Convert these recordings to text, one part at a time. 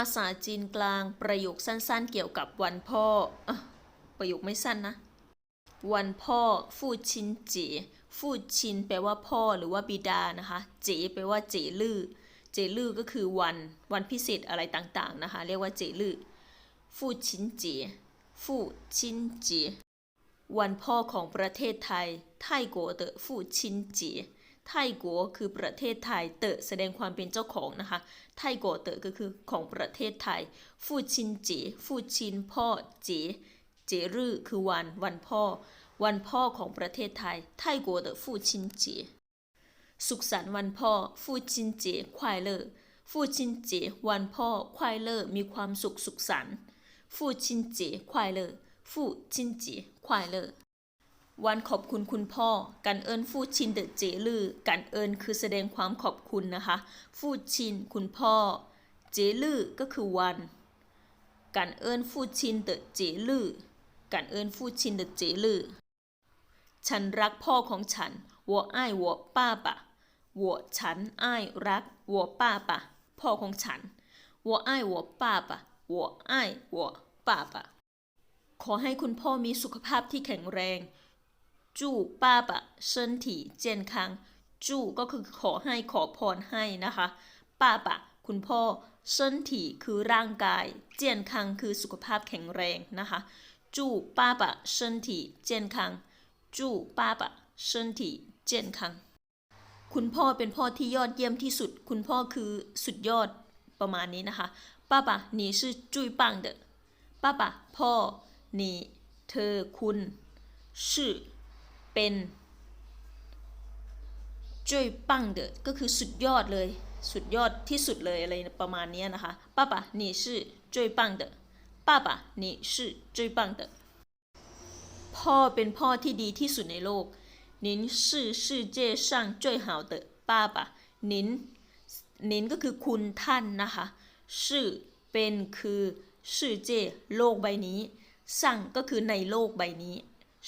าษาจีนกลางประโยคสั้นๆ เกี่ยวกับวันพ่ออประโยคไม่สั้นนะ วันพ่อฟู่ชินเจ๋ฟู่ชินแปลว่าพ่อหรือว่าบิดานะคะเจแปลว่าเจลื่อเจลื่อก็คือวันวันพิเศษอะไรต่างๆนะคะ เรียกว่าเจลื่อฟู่ชินเจ๋ฟู่ชินเจ๋วันพ่อของประเทศไทย ไทกัวเตอฟู่ชินเจ ไทกัวคือประเทศไทย เตอแสดงความเป็นเจ้าของนะคะ ไทกัวเตอก็คือของประเทศไทย ฟูชินเจ๋ฟู่ชินพ่อเจ๋เจรื่อคือวันวันพ่อ วันพ่อของประเทศไทย ไทกัวเตอฟูชินเจ๋สุขสันต์วันพ่อ ฟูชินเจ๋ควายเลอฟูชินเจ๋วันพ่อควายเลอมีความสุขสุขสันต์ ฟูชินเจ๋ควายเลอฟูชินเจ๋ควายเลอ วันขอบคุณคุณพ่อ กันเอินฟูดชินเดอเจลือ กันเอินคือแสดงความขอบคุณนะคะ ฟูดชิน คุณพ่อ เจลือก็คือวัน กันเอินฟูดชินเดอเจลือ กันเอินฟูดชินเดอเจลือ ฉันรักพ่อของฉันวัวอ้าวัวป้าปะวัวฉันอ้รักวัวป้าปะพ่อของฉันวัวอ้ายวัวป้าปะวัวอ้วัวป้าปะขอให้คุณพ่อมีสุขภาพที่แข็งแรง จู้ป้าปะเซินถีเจนคังจู้ก็คือขอให้ขอพรให้นะคะป้าปะคุณพ่อเซินถีคือร่างกาย เจียนคังคือสุขภาพแข็งแรงนะคะจู้ป้าปะเซินถี่เจียนคังจู้ป้าปะเซินถี่เจียนคังคุณพ่อเป็นพ่อที่ยอดเยี่ยมที่สุด คุณพ่อคือสุดยอดประมาณนี้นะคะป้าปะหนี่ชื่อจุ้ยปังเดป้าปะพ่อหนี่เธอคุณชื่อ เป็น 最棒的ก็คือสุดยอดเลย สุดยอดที่สุดเลยอะไรประมาณนี้นะคะป้าปะ你是最棒的ป้าปะ你是最棒的พ่อเป็นพ่อที่ดีที่สุดในโลก您是世界上最好的爸爸您您ก็คือคุณท่านนะคะชื่อเป็นคือ世界โลกใบนี้สั่งก็คือในโลกใบนี้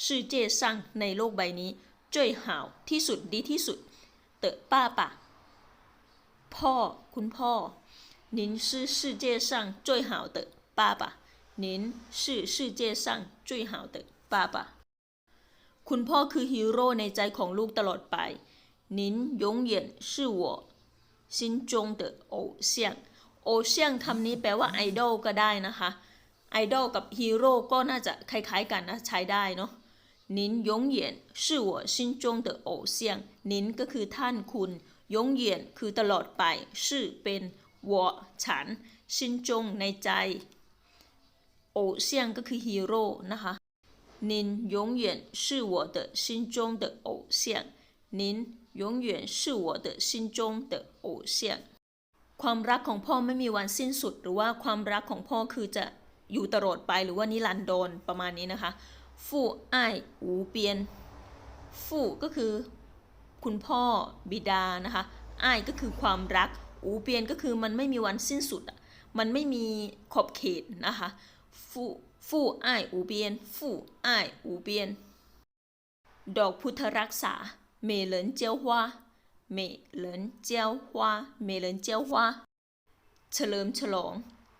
世界上ในโลกใบนี้最好ที่สุดดีที่สุดเตอป้าปะพ่อคุณพ่อ您是世界上最好的爸爸您是世界上最好的爸爸คุณพ่อคือฮีโร่ในใจของลูกตลอดไป您永远是我心中的偶像偶像คำนี้แปลว่าไอดอลก็ได้นะคะไอดอลกับฮีโร่ก็น่าจะคล้ายๆกันนะใช้ได้เนาะ 您永远是我心中的偶像您ก็คือท่านคุณ永远คือตลอดไป是เป็น我ฉัน心中ในใจ偶像ก็คือฮีโร่นะคะ您永远是我的心中的偶像您永远是我的心中的偶像ความรักของพ่อไม่มีวันสิ้นสุด หรือว่าความรักของพ่อคือจะอยู่ตลอดไปหรือว่านิรันดรประมาณนี้นะคะ ฟู่อ้ายอูเปียน ฟู่ก็คือ คุณพ่อบิดานะคะไอ้ก็คือความรัก อูเปียนก็คือมันไม่มีวันสิ้นสุด มันไม่มีขอบเขตนะคะ ฟู่ฟู่อ้ายอูเปียน ฟู่อ้ายอูเปียน ดอกพุทธรักษา เมเหลินเจียวฮวาเมเหลินเจียวฮวาเมเหลินเจียวฮวาเฉลิมฉลอง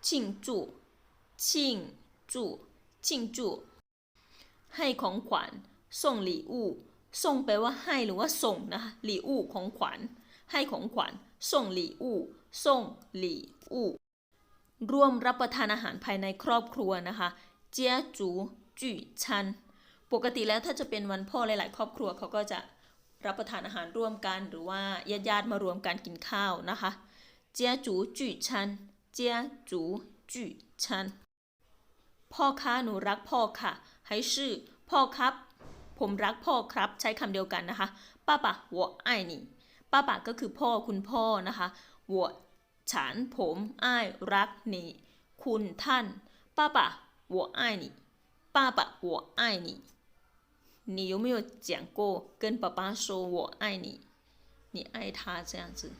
ชิงจู่ชิงจู่ชิงจู่ ให้ของขวัญส่งหลี่อู่ส่งแปลว่าให้หรือว่าส่งนะคะหลี่อู่ของขวัญ ให้ของขวัญส่งหลี่อู่ส่งหลี่อู่ร่วมรับประทานอาหารภายในครอบครัวนะคะเจียจูจุยชัน ปกติแล้วถ้าจะเป็นวันพ่อหลาย ๆ ครอบครัวเขาก็จะรับประทานอาหารร่วมกันหรือว่าญาติๆมารวมกันกินข้าวนะคะเจียจูจุยชันเจียจูจุยชัน พ่อคะหนูรักพ่อค่ะ还是พ่อครับ ผมรักพ่อครับใช้คำเดียวกันนะคะป้าปะ我爱你ป้าปะก็คือพ่อคุณพ่อนะคะ我ฉันผมอ้ายรัก你คุณท่านป้าปะ我爱你爸爸我爱你你有没有讲过跟爸爸说我爱你你爱他这样子